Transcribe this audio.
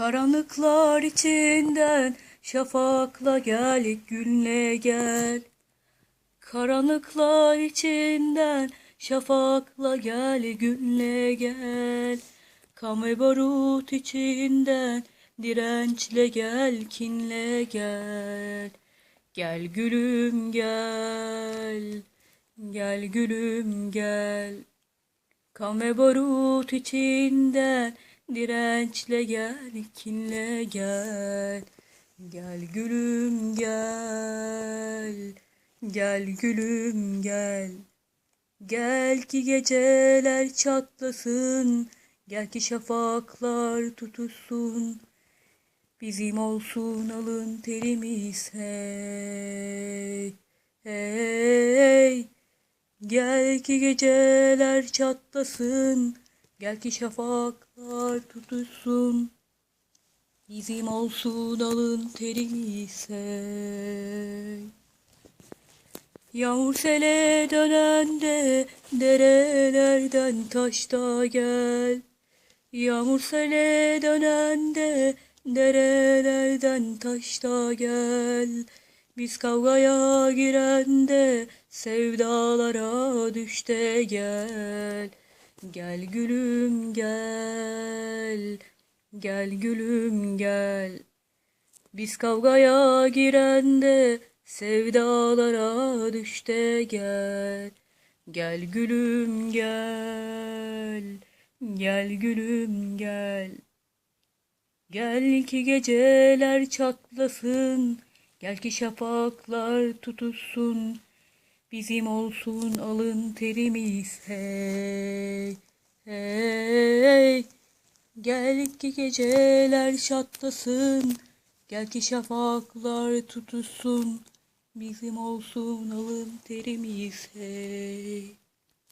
Karanlıklar içinden şafakla gel günle gel. Karanlıklar içinden şafakla gel günle gel. Kam barut içinden dirençle gel kinle gel. Gel gülüm gel. Gel gülüm gel. Kan ve barut içinden dirençle gel, kinle gel. Gel gülüm gel, gel gülüm gel. Gel ki geceler çatlasın, gel ki şafaklar tutuşsun. Bizim olsun alın terimiz hey, hey. Gel ki geceler çatlasın, gel ki şafaklar tutuşsun. Bizim olsun alın terimiz hey. Yağmur sele dönende derelerden taşta gel. Yağmur sele dönende derelerden taşta gel. Biz kavgaya girende sevdalara düşte gel. Gel gülüm gel. Gel gülüm gel. Biz kavgaya girende sevdalara düşte gel. Gel gülüm gel. Gel gülüm gel. Gel ki geceler çatlasın. Gel ki şafaklar tutuşsun. Bizim olsun alın terimiz hey. Hey. Gel ki geceler çatlasın. Gel ki şafaklar tutuşsun. Bizim olsun alın terimiz hey.